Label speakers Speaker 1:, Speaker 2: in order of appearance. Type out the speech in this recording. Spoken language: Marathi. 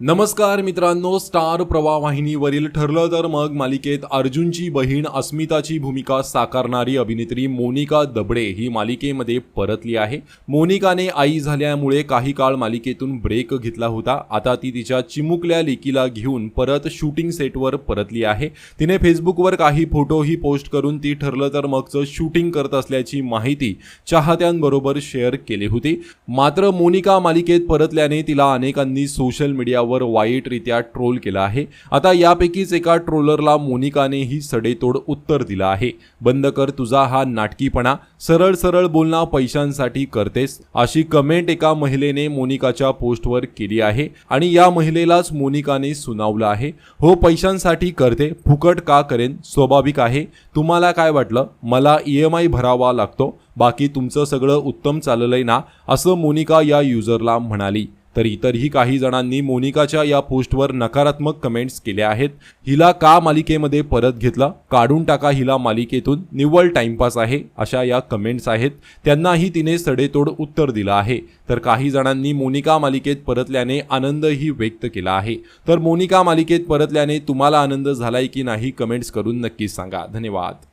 Speaker 1: नमस्कार मित्रांनो स्टार प्रवाह वाहिनीवरील ठरलं तर मग मालिकेत अर्जुनची बहीण अस्मिताची भूमिका साकारणारी अभिनेत्री मोनिका दबडे ही मालिकेमध्ये परतली आहे. मोनिकाने आई झाल्यामुळे काही काळ मालिकेतून ब्रेक घेतला होता. आता ती तिच्या चिमुकल्या लेकीला घेऊन परत शूटिंग सेटवर परतली आहे. तिने फेसबुकवर काही फोटोही पोस्ट करून ती ठरलं तर मगचं शूटिंग करत असल्याची माहिती चाहत्यांबरोबर शेअर केली होती. मात्र मोनिका मालिकेत परतल्याने तिला अनेकांनी सोशल मीडियावर वाईटरित्या ट्रोल केला आहे. आता यापैकीच एका ट्रोलरला मोनिकानेही सडेतोड उत्तर दिलं आहे. बंद कर तुझा हा नाटकीपणा. सरळ सरळ बोलणं पैशांसाठी करतेस. अशी कमेंट एका महिलेने मोनिकाच्या पोस्टवर केली आहे आणि या महिलेलाच मोनिकाने सुनावलं आहे. हो पैशांसाठी करते फुकट का करेन स्वाभाविक आहे. तुम्हाला काय वाटलं? मला ई एम आय भरावा लागतो. बाकी तुमचं सगळं उत्तम चाललंय ना? असं मोनिका या युजरला म्हणाली. तर इतरही काही जणांनी मोनिकाच्या या पोस्टवर नकारात्मक कमेंट्स केल्या आहेत. हिला का मालिकेमध्ये परत घेतला? काढून टाका हिला मालिकेतून. निव्वळ टाइमपास आहे अशा या कमेंट्स आहेत. त्यांनाही तिने सडेतोड उत्तर दिलं आहे. तर काही जणांनी मोनिका मालिकेत परतल्याने आनंदही व्यक्त केला आहे. तर मोनिका मालिकेत परतल्याने तुम्हाला आनंद झालाय की नाही कमेंट्स करून नक्कीच सांगा. धन्यवाद.